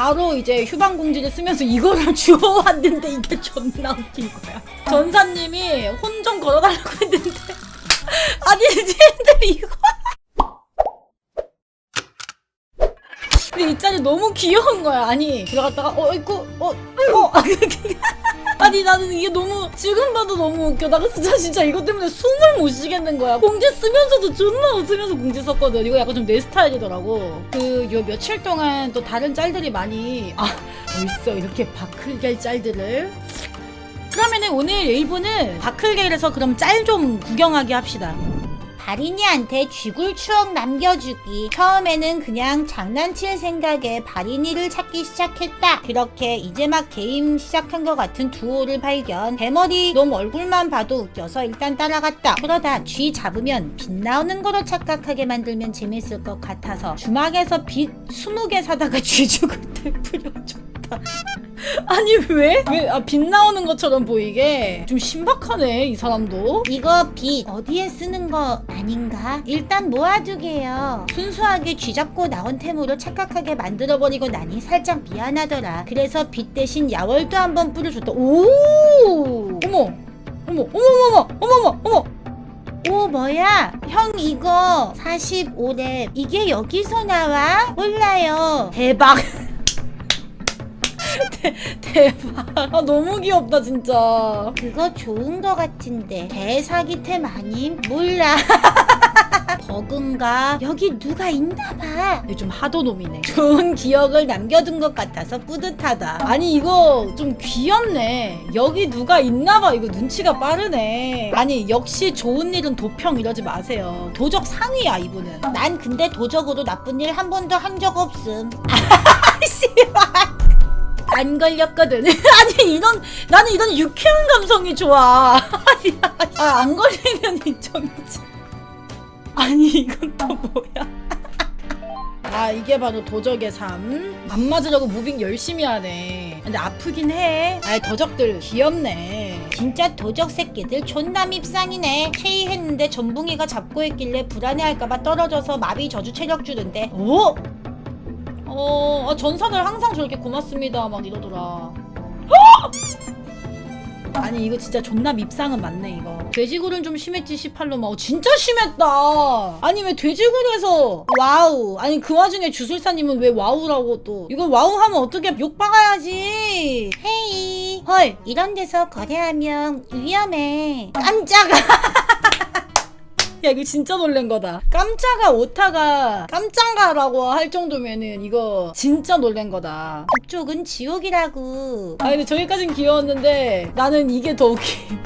바로 이제 휴방 공지를 쓰면서 이거를 주워왔는데 이게 존나 웃긴 거야. 전사님이 혼좀 걸어달라고 했는데 아니 쟤들 이거 근데 이 짤이 너무 귀여운 거야. 아니 들어갔다가 어 이거 어어 아니 나는 이게 너무 지금 봐도 너무 웃겨. 나 진짜 진짜 이것 때문에 숨을 못 쉬겠는 거야. 공지 쓰면서도 존나 웃으면서 공지 썼거든. 이거 약간 좀 내 스타일이더라고. 그 요 며칠 동안 또 다른 짤들이 많이 아 벌써 이렇게 바클겔 짤들을 그러면은 오늘 1부는 바클겔에서 그럼 짤 좀 구경하게 합시다. 바린이한테 쥐굴 추억 남겨주기. 처음에는 그냥 장난칠 생각에 바린이를 찾기 시작했다. 그렇게 이제 막 게임 시작한 것 같은 두호를 발견. 대머리 놈 얼굴만 봐도 웃겨서 일단 따라갔다. 그러다 쥐 잡으면 빛 나오는 거로 착각하게 만들면 재밌을 것 같아서 주막에서 빛 20개 사다가 쥐 죽을 때 뿌려줬다. 아니 왜? 왜? 아 빛 나오는 것처럼 보이게 좀 신박하네 이 사람도. 이거 빛 어디에 쓰는 거 아닌가? 일단 모아두게요. 순수하게 쥐잡고 나온 템으로 착각하게 만들어버리고 나니 살짝 미안하더라. 그래서 빛 대신 야월도 한번 뿌려줬다. 오! 어머, 어머, 어머, 어머, 어머, 어머, 어머. 오 뭐야? 형 이거 45렙. 이게 여기서 나와? 몰라요. 대박. 대, 대박. 아 너무 귀엽다 진짜. 그거 좋은 거 같은데 대사기템 아님? 몰라. 버그인가? 여기 누가 있나봐. 이거 좀 하도 놈이네. 좋은 기억을 남겨둔 것 같아서 뿌듯하다. 아니 이거 좀 귀엽네. 여기 누가 있나 봐. 이거 눈치가 빠르네. 아니 역시 좋은 일은 도평 이러지 마세요. 도적 상위야 이분은. 난 근데 도적으로 나쁜 일 한 번도 한 적 없음. 안 걸렸거든. 아니 이런 나는 이런 유쾌한 감성이 좋아. 아, 안 걸리면 인정이지. 아니 이건 또 뭐야? 아 이게 바로 도적의 삶. 안 맞으려고 무빙 열심히 하네. 근데 아프긴 해. 아 도적들 귀엽네. 진짜 도적 새끼들 존나 밉상이네. 체이했는데 전붕이가 잡고 있길래 불안해할까봐 떨어져서 마비 저주 체력 주는데 오? 어, 아, 전사들 항상 저렇게 고맙습니다. 막 이러더라. 아니 이거 진짜 존나 밉상은 맞네 이거. 돼지굴은 좀 심했지 18로 막 어, 진짜 심했다! 아니 왜 돼지굴에서 와우. 아니 그 와중에 주술사님은 왜 와우라고 또. 이거 와우 하면 어떻게 욕 박아야지. 헤이. 헐 이런 데서 거래하면 위험해. 깜짝아 야 이거 진짜 놀란 거다. 깜짝아 오타가 깜짝아라고 할 정도면은 이거 진짜 놀란 거다. 그쪽은 지옥이라고. 아 근데 저기까진 귀여웠는데 나는 이게 더 웃김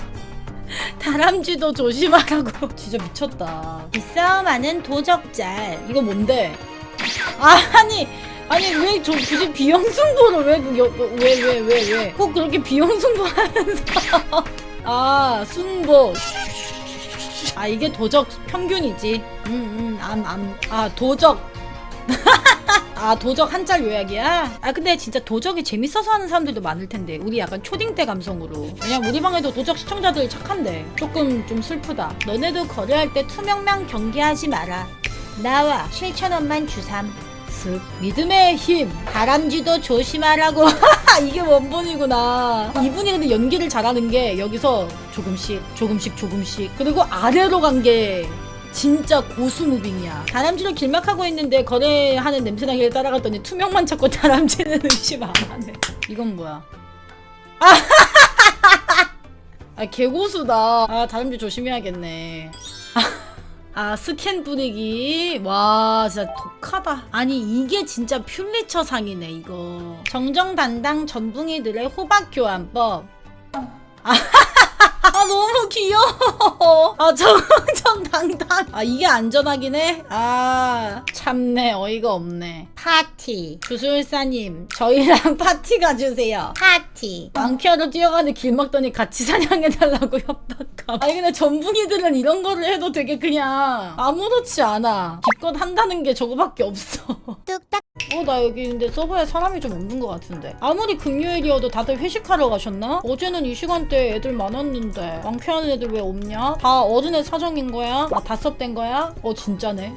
다람쥐도 조심하라고. 진짜 미쳤다. 빗싸움하는 도적짤. 이거 뭔데? 아, 아니 아니 왜 저 굳이 비영승부를 왜왜왜 왜 왜? 꼭 그렇게 비영승부 하면서. 아 순보 아 이게 도적 평균이지. 음음암암아 도적. 아 도적 한 짤 요약이야? 아 근데 진짜 도적이 재밌어서 하는 사람들도 많을 텐데. 우리 약간 초딩 때 감성으로. 왜냐면 우리 방에도 도적 시청자들 착한데. 조금 좀 슬프다. 너네도 거래할 때 투명만 경계하지 마라. 나와 7천원만 주삼. 슥. 믿음의 힘. 다람쥐도 조심하라고. 이게 원본이구나. 이분이 근데 연기를 잘하는 게 여기서 조금씩 조금씩 조금씩. 그리고 아래로 간 게 진짜 고수 무빙이야. 다람쥐를 길막하고 있는데 거래하는 냄새나기를 따라갔더니 투명만 찾고 다람쥐는 의심 안 하네. 이건 뭐야? 아 개고수다. 아 다람쥐 조심해야겠네 아 스캔 뿌리기. 와 진짜 독하다. 아니 이게 진짜 퓰리처 상이네 이거. 정정당당 전붕이들의 호박 교환법. 아, 아 너무 귀여워 아 정정당당 아 이게 안전하긴 해 아 참네 어이가 없네 파티. 주술사님 저희랑 파티 가주세요 파티. 왕쾌하로 뛰어가는 길 막더니 같이 사냥해달라고 협박함. 아니 근데 전붕이들은 이런 거를 해도 되게 그냥 아무렇지 않아. 기껏 한다는 게 저거밖에 없어. 뚝딱. 어 나 여기 근데 서버에 사람이 좀 없는 것 같은데. 아무리 금요일이어도 다들 회식하러 가셨나? 어제는 이 시간대에 애들 많았는데 왕쾌한 애들 왜 없냐? 다 어른의 사정인 거야? 아 다섯 된 거야? 어 진짜네.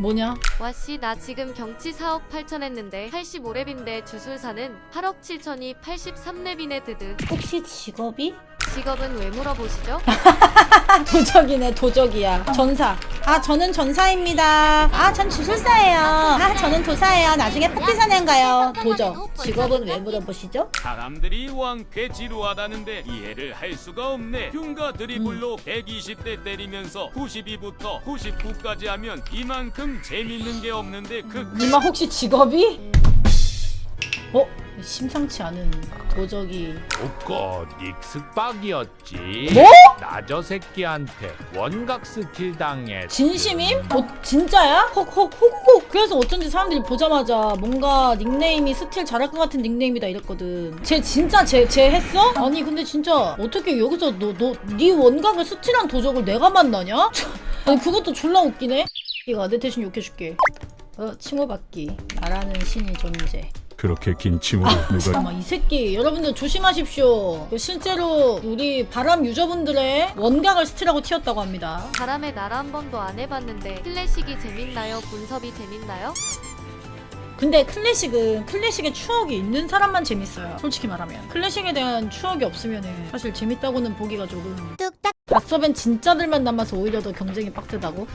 뭐냐? 와씨 나 지금 경치 4억 8천 했는데 85랩인데 주술사는 8억 7천이 83랩이네 드드 혹시 직업이? 직업은 왜 물어보시죠? 도적이네 도적이야. 전사. 아 저는 전사입니다. 아 전 주술사예요. 아 저는 도사예요. 나중에 폭대사냥 가요. 도적. 직업은 왜 물어보시죠? 사람들이 왕쾌 지루하다는데 이해를 할 수가 없네. 흉가 드리블로 120대 때리면서 92부터 99까지 하면 이만큼 재밌는 게 없는데 그 니마 혹시 직업이? 어? 심상치 않은 도적이 옷꽃 익숙박이었지. 뭐? 나저 새끼한테 원각 스킬 당해. 진심임? 어 진짜야? 헉헉헉헉 그래서 어쩐지 사람들이 보자마자 뭔가 닉네임이 스틸 잘할 것 같은 닉네임이다 이랬거든 쟤 진짜 쟤, 쟤 했어? 아니 근데 진짜 어떻게 여기서 너 너네 원각을 스틸한 도적을 내가 만나냐? 아니 그것도 졸라 웃기네 이거 내 대신 욕해줄게 어 칭호받기 나라는 신이 존재 그렇게 긴 침으로 누가 잠깐만 이 새끼 여러분들 조심하십시오 그 실제로 우리 바람 유저분들의 원각을 스틸하고 튀었다고 합니다 바람의 나라 한 번도 안 해봤는데 클래식이 재밌나요? 분섭이 재밌나요? 근데 클래식은 클래식의 추억이 있는 사람만 재밌어요. 솔직히 말하면 클래식에 대한 추억이 없으면은 사실 재밌다고는 보기가 조금 뚝딱. 갓섭엔 진짜들만 남아서 오히려 더 경쟁이 빡세다고?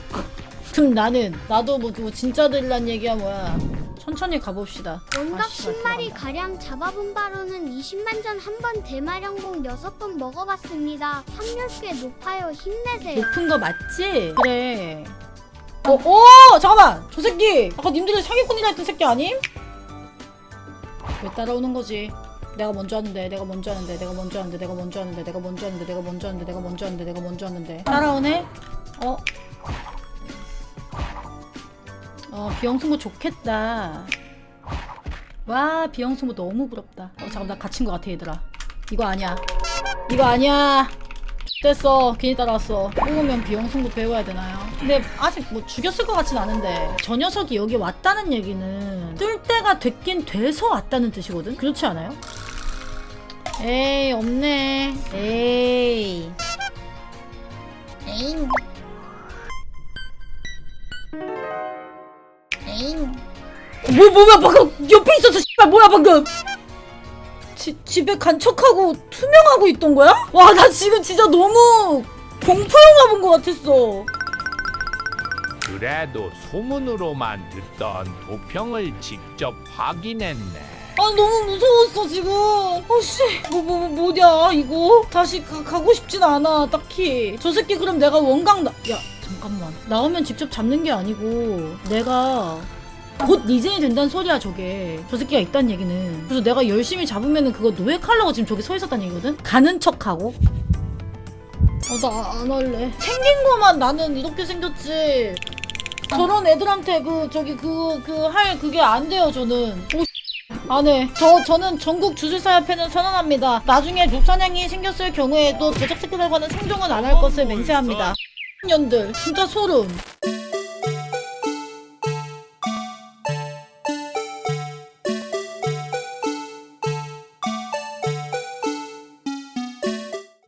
그럼 나는 나도 뭐, 뭐 진짜들이란 얘기야 뭐야 천천히 가봅시다. 원각 아, 씨발, 10마리 들어간다. 가량 잡아본 바로는 20만 전 한 번 대마령봉 6번 먹어봤습니다. 확률 꽤 높아요. 힘내세요. 높은 거 맞지? 그래. 어, 오! 잠깐만! 저 새끼! 아까 님들이 사기꾼이라 했던 새끼 아님? 왜 따라오는 거지? 내가 먼저 하는데, 내가 먼저 하는데, 내가 먼저 하는데, 내가 먼저 하는데, 내가 먼저 하는데, 내가 먼저 하는데, 내가 먼저 하는데, 내가 먼저 하는데. 따라오네? 어? 어, 비영승부 좋겠다. 와, 비영승부 너무 부럽다. 어, 잠깐, 나 갇힌 거 같아, 얘들아. 이거 아니야. 이거 아니야. 됐어 괜히 따라왔어 뽑으면 비영승부 배워야 되나요? 근데 아직 뭐 죽였을 것 같진 않은데 저 녀석이 여기 왔다는 얘기는 뜰 때가 됐긴 돼서 왔다는 뜻이거든? 그렇지 않아요? 에이 없네 에이 에잉. 잉. 뭐 뭐야 방금 옆에 있었어 씨발 뭐야 방금 지, 집에 간 척하고 투명하고 있던 거야? 와 나 지금 진짜 너무 공포 영화 본것 같았어 그래도 소문으로만 듣던 도평을 직접 확인했네. 아 너무 무서웠어 지금 어씨 뭐 뭐 뭐, 뭐냐 이거 다시 가, 가고 싶진 않아 딱히 저 새끼 그럼 내가 원강 나... 야 잠깐만. 나오면 직접 잡는 게 아니고 내가 곧 리젠이 된다는 소리야 저게. 저 새끼가 있다는 얘기는. 그래서 내가 열심히 잡으면은 그거 노예 칼라고 지금 저기 서 있었다는 얘기거든? 가는 척하고. 어 나안 할래. 생긴 거만 나는 이렇게 생겼지. 저런 애들한테 그 저기 그 그 할 그게 안 돼요 저는. 오 안 해. 저, 저는 전국 주술사협회는 선언합니다. 나중에 룩사냥이 생겼을 경우에도 도적 새끼들과는 생존은 안 할 것을 맹세합니다. 년들 진짜 소름.